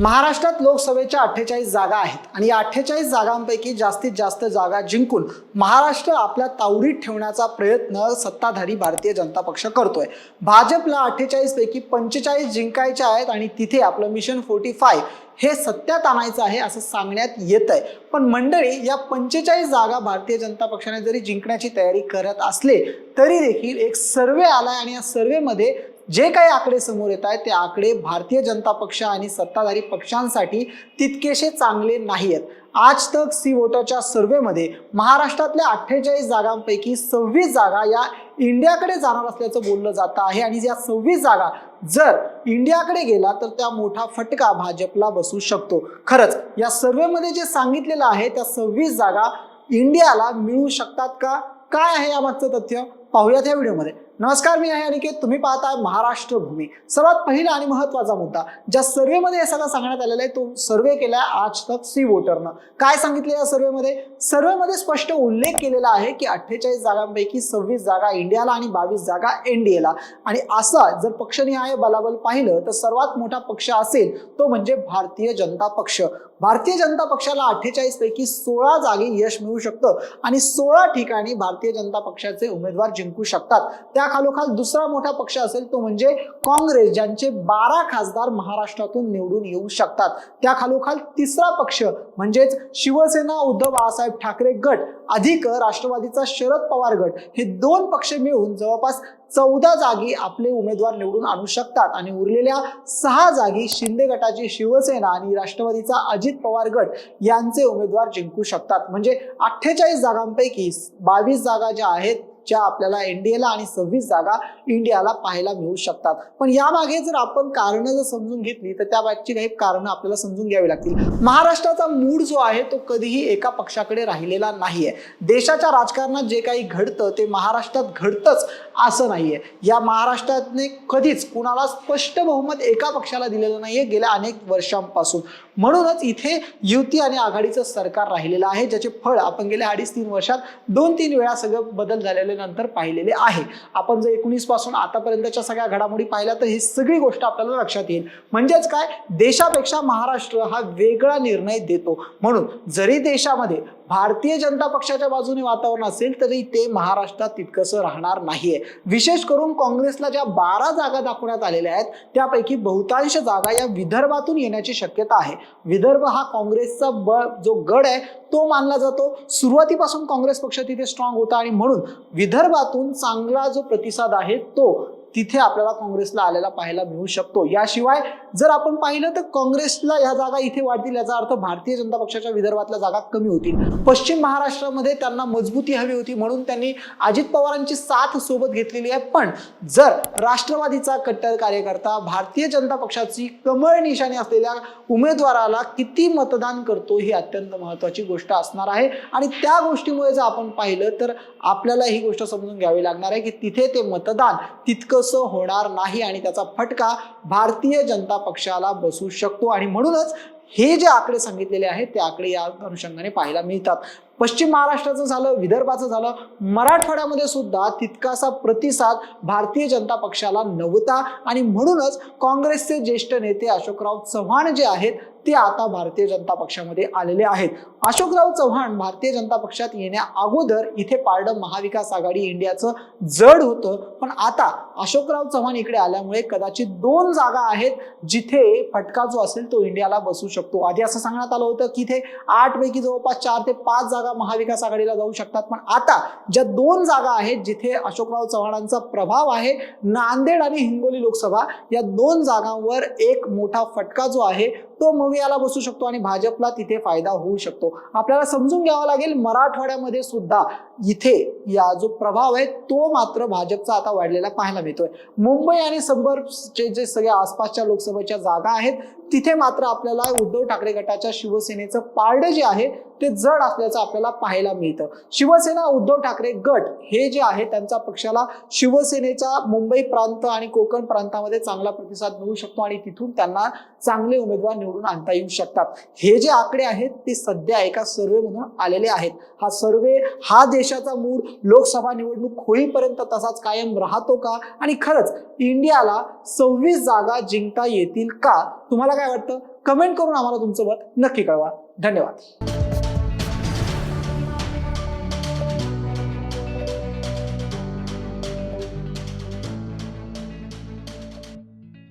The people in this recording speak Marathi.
महाराष्ट्रात लोकसभेच्या अठ्ठेचाळीस जागा आहेत आणि या अठ्ठेचाळीस जागांपैकी जास्तीत जास्त जागा जिंकून महाराष्ट्र आपल्या तावडीत ठेवण्याचा प्रयत्न सत्ताधारी भारतीय जनता पक्ष करतोय. भाजपला अठ्ठेचाळीस पैकी पंचेचाळीस जिंकायच्या आहेत आणि तिथे आपलं मिशन फोर्टी फाय हे सत्यात आणायचं आहे असं सांगण्यात येत आहे पण मंडळी या पंचेचाळीस जागा भारतीय जनता पक्षाने जरी जिंकण्याची तयारी करत असले तरी देखील एक सर्वे आलाय आणि या सर्वेमध्ये जे काही आकडे समोर येत आहेत ते आकडे भारतीय जनता पक्ष आणि सत्ताधारी पक्षांसाठी तितकेसे चांगले नाही आहेत आज तक सी वोटरच्या सर्वेमध्ये महाराष्ट्रातल्या अठ्ठेचाळीस जागांपैकी सव्वीस जागा या इंडियाकडे जाणार असल्याचं बोललं जातं आहे आणि या सव्वीस जागा जर इंडियाकडे गेला तर त्या मोठा फटका भाजपला बसू शकतो. खरंच या सर्वेमध्ये जे सांगितलेलं आहे त्या सव्वीस जागा इंडियाला मिळू शकतात का? काय आहे यामागचं तथ्य? पाहूयात या व्हिडिओमध्ये. नमस्कार मी आहे अनिकेत. तुम्ही पाहताय महाराष्ट्र भूमी. सर्वात पहिला आणि महत्त्वाचा मुद्दा ज्या सर्वेमध्ये हे सगळं सांगण्यात आलेला आहे तो सर्वे केलाय आज तक सी वोटरनं काय सांगितलं या सर्वेमध्ये सर्वेमध्ये स्पष्ट उल्लेख केलेला आहे की अठ्ठेचाळीस जागांपैकी सव्वीस जागा इंडियाला आणि बावीस जागा एनडीएला आणि असा जर पक्षनिहाय बलाबल पाहिलं तर सर्वात मोठा पक्ष असेल तो म्हणजे भारतीय जनता पक्ष. भारतीय जनता पक्षाला अठ्ठेचाळीस पैकी सोळा जागी यश मिळू शकतं आणि सोळा ठिकाणी भारतीय जनता पक्षाचे उमेदवार जिंकू शकतात. त्या खालोखाल दुसरा मोठा पक्ष असेल तो म्हणजे काँग्रेस ज्यांचे बारा खासदार महाराष्ट्रातून निवडून येऊ शकतात. त्याखालोखाल तिसरा पक्ष म्हणजेच शिवसेना उद्धव बाळासाहेब ठाकरे गट अधिक राष्ट्रवादीचा शरद पवार गट हे दोन पक्ष मिळून जवळपास चौदा जागी आपले उमेदवार निवडून आणू शकतात. आणि उरलेल्या सहा जागी शिंदे गटाची शिवसेना आणि राष्ट्रवादीचा अजित पवार गट यांचे उमेदवार जिंकू शकतात. म्हणजे अठ्ठेचाळीस जागांपैकी बावीस जागा ज्या आहेत च्या आपल्याला एनडीएला आणि सव्वीस जागा इंडियाला पाहायला मिळू शकतात. पण यामागे जर आपण कारणं जर समजून घेतली तर त्यामागची काही कारणं आपल्याला समजून घ्यावी लागतील. महाराष्ट्राचा मूड जो आहे तो कधीही एका पक्षाकडे राहिलेला नाहीये. देशाच्या राजकारणात जे काही घडतं ते महाराष्ट्रात घडतंच. असं नाहीये. या महाराष्ट्राने कधीच कुणाला स्पष्ट बहुमत एका पक्षाला दिलेलं नाहीये गेल्या अनेक वर्षांपासून. म्हणूनच इथे युती आणि आघाडीचं सरकार राहिलेलं आहे ज्याचे फळ आपण गेल्या अडीच तीन वर्षात दोन तीन वेळा सगळं बदल झालेले नंतर पाहिलेले आहे. आपण जर एकोणीसपासून आतापर्यंतच्या सगळ्या घडामोडी पाहिल्या तर ही सगळी गोष्ट आपल्याला लक्षात येईल. म्हणजेच काय? देशापेक्षा महाराष्ट्र हा वेगळा निर्णय देतो. म्हणून जरी देशामध्ये भारतीय जनता पक्षाच्या बाजूने वातावरण असेल तरी ते महाराष्ट्रात तितकंसं राहणार नाहीये. विशेष करून काँग्रेसला ज्या बारा जागा दाखवण्यात आलेल्या आहेत त्यापैकी बहुतांश जागा या विदर्भातून येण्याची शक्यता आहे. विदर्भ हा काँग्रेसचा ब जो गड आहे तो मानला जातो. सुरुवातीपासून काँग्रेस पक्ष तिथे स्ट्रॉंग होता आणि म्हणून विदर्भातून चांगला जो प्रतिसाद आहे तो तिथे आपल्याला काँग्रेसला आलेला पाहायला मिळू शकतो. याशिवाय जर आपण पाहिलं तर काँग्रेसला या जागा इथे वाढतील याचा अर्थ भारतीय जनता पक्षाच्या विदर्भातल्या जागा कमी होतील. पश्चिम महाराष्ट्रामध्ये त्यांना मजबूती हवी होती म्हणून त्यांनी अजित पवारांची साथ सोबत घेतलेली आहे. पण जर राष्ट्रवादीचा कट्टर कार्यकर्ता भारतीय जनता पक्षाची कमळ निशाणी असलेल्या उमेदवाराला किती मतदान करतो ही अत्यंत महत्वाची गोष्ट असणार आहे. आणि त्या गोष्टीमुळे जर आपण पाहिलं तर आपल्याला ही गोष्ट समजून घ्यावी लागणार आहे की तिथे ते मतदान तितकं तितकंसं होणार नाही आणि त्याचा फटका भारतीय जनता पक्षाला बसू शकतो. आणि म्हणूनच हे जे आकडे सांगितलेले आहेत ते आकडे या अनुषंगाने पाहायला मिळतात. पश्चिम महाराष्ट्राचं झालं विदर्भाचं झालं मराठवाड्यामध्ये सुद्धा तितकासा प्रतिसाद भारतीय जनता पक्षाला नव्हता. आणि म्हणूनच काँग्रेसचे ज्येष्ठ नेते अशोकराव चव्हाण जे आहेत ते आता भारतीय जनता पक्षामध्ये आलेले आहेत. अशोकराव चव्हाण भारतीय जनता पक्षात येण्या अगोदर इथे पारडम महाविकास आघाडी इंडियाचं जड होतं. पण आता अशोकराव चव्हाण इकडे आल्यामुळे कदाचित दोन जागा आहेत जिथे फटका जो असेल तो इंडियाला बसू शकतो. आधी असं सांगण्यात आलं होतं की इथे आठ पैकी जवळपास चार ते पाच जागा महाविकास आघाडीला जाऊ शकतात. पण आता ज्या दोन जागा आहेत जिथे अशोकराव चव्हाणांचा प्रभाव आहे नांदेड आणि हिंगोली लोकसभा या दोन जागांवर एक मोठा फटका जो आहे तो याला बसू शकतो आणि भाजपला तिथे फायदा होऊ शकतो. आपल्याला समजून घ्यावं लागेल मराठवाड्यामध्ये सुद्धा इथे या जो प्रभाव आहे तो मात्र भाजपचा आता वाढलेला पाहायला मिळतोय. मुंबई आणि संबरचे जे सगळ्या आसपासच्या लोकसभेच्या जागा आहेत तिथे मात्र आपल्याला उद्धव ठाकरे गटाच्या शिवसेनेचं पारडं जे आहे ते जड असल्याचं आपल्याला पाहायला मिळतं. शिवसेना उद्धव ठाकरे गट हे जे आहे त्यांचा पक्षाला शिवसेनेचा मुंबई प्रांत आणि कोकण प्रांतामध्ये चांगला प्रतिसाद मिळू शकतो आणि तिथून त्यांना चांगले उमेदवार निवडून आणता येऊ शकतात. हे जे आकडे आहेत ते सध्या एका सर्वे म्हणून आलेले आहेत. हा सर्वे हा देशाचा मूड लोकसभा निवडणूक होईपर्यंत तसाच कायम राहतो का? आणि खरंच इंडियाला सव्वीस जागा जिंकता येतील का? तुम्हाला काय वाटतं? कमेंट करून आम्हाला तुमचं मत नक्की कळवा. धन्यवाद.